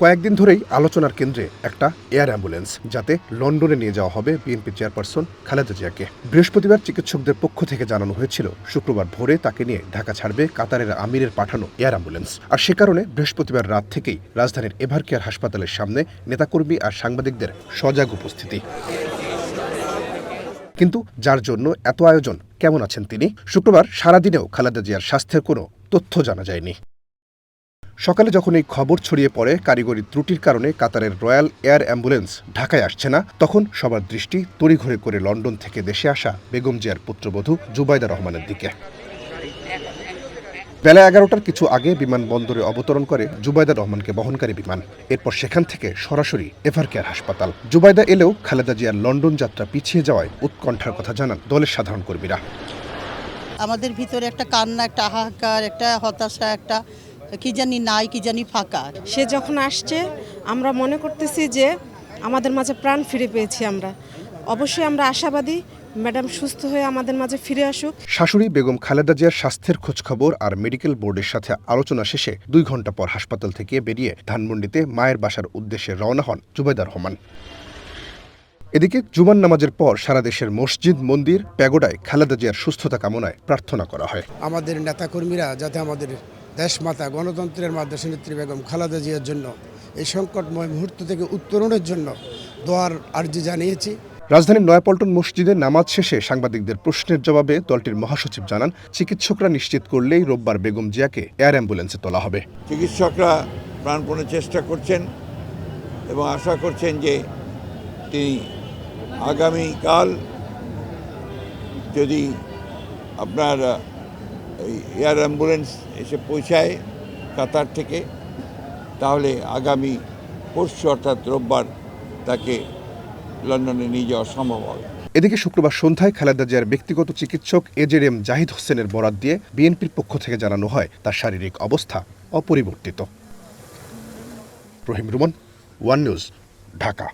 কয়েকদিন ধরেই আলোচনার কেন্দ্রে একটা এয়ার অ্যাম্বুলেন্স যাতে লন্ডনে নিয়ে যাওয়া হবে বিএনপি চেয়ারপারসন খালেদা জিয়াকে। বৃহস্পতিবার চিকিৎসকদের পক্ষ থেকে জানানো হয়েছিল, শুক্রবার ভোরে তাকে নিয়ে ঢাকা ছাড়বে কাতারের আমিরের পাঠানো এয়ার অ্যাম্বুলেন্স। আর সে কারণে বৃহস্পতিবার রাত থেকেই রাজধানীর এভার কেয়ার হাসপাতালের সামনে নেতাকর্মী আর সাংবাদিকদের সজাগ উপস্থিতি। কিন্তু যার জন্য এত আয়োজন, কেমন আছেন তিনি? শুক্রবার সারাদিনেও খালেদা জিয়ার স্বাস্থ্যের কোনো তথ্য জানা যায়নি। সকালে যখন এই খবর ছড়িয়ে পড়ে কারিগরি ত্রুটির কারণে কাতারের রয়্যাল এয়ার অ্যাম্বুলেন্স ঢাকায় আসছে না, তখন সবার দৃষ্টি তড়িঘড়ি করে লন্ডন থেকে দেশে আসা বেগম জিয়ার পুত্রবধূ জুবাইদা রহমানের দিকে। বেলা এগারোটার কিছু আগে বিমানবন্দরে অবতরণ করে জুবাইদা রহমানকে বহনকারী বিমান। এরপর সেখান থেকে সরাসরি এভার কেয়ার হাসপাতাল। জুবাইদা এলেও খালেদা জিয়ার লন্ডন যাত্রা পিছিয়ে যাওয়ায় উৎকণ্ঠার কথা জানান দলের সাধারণ কর্মীরা। আমাদের ভিতরে একটা কান্না, একটা হাহাকার একটা হতাশা, একটা কি জানি নাই কি জানি ফাঁকা। সে যখন আসছে আমরা মনে করতেছি যে আমাদের মাঝে প্রাণ ফিরে পেয়েছি আমরা। অবশ্যই আমরা আশাবাদী ম্যাডাম সুস্থ হয়ে আমাদের মাঝে ফিরে আসুক। শাশুড়ি বেগম খালেদা জিয়ার স্বাস্থ্যের খোঁজখবর আর মেডিকেল বোর্ডের সাথে আলোচনা শেষে দুই ঘণ্টা পর হাসপাতাল থেকে বেরিয়ে ধানমন্ডিতে মায়ের বাসার উদ্দেশ্যে রওনা হন জুবাইদা রহমান। এদিকে জুমান নামাজের পর সারা দেশের মসজিদ মন্দির প্যাগোডায় খালেদা জিয়ার সুস্থতা কামনায় প্রার্থনা করা হয়। আমাদের নেতাকর্মীরা যাতে আমাদের দেশমাতা গণতন্ত্রের মা দেশনেত্রী বেগম খালেদা জিয়ার জন্য এই সংকটময় মুহূর্ত থেকে উত্তরণের জন্য দোয়ার আর্জি জানিয়েছি। রাজধানীর নয়াপল্টন মসজিদে নামাজ শেষে সাংবাদিকদের প্রশ্নের জবাবে দলটির মহাসচিব জানান চিকিৎসকরা নিশ্চিত করলেই রোববার বেগম জিয়াকে এয়ার অ্যাম্বুলেন্সে তোলা হবে। চিকিৎসকরা প্রাণপণে চেষ্টা করছেন এবং আশা করছেন যে তিনি আগামীকাল যদি আপনার এয়ার অ্যাম্বুলেন্স এসে পৌঁছায় কাতার থেকে। তাহলে আগামী পরশু অর্থাৎ রোববার তাকে লন্ডনে নিয়ে যাওয়া সম্ভব হবে। এদিকে শুক্রবার সন্ধ্যায় খালেদা জিয়ার ব্যক্তিগত চিকিৎসক এজের এম জাহিদ হোসেনের বরাত দিয়ে বিএনপির পক্ষ থেকে জানানো হয়, তার শারীরিক অবস্থা অপরিবর্তিত। Rahim Ruman, One News, Dhaka.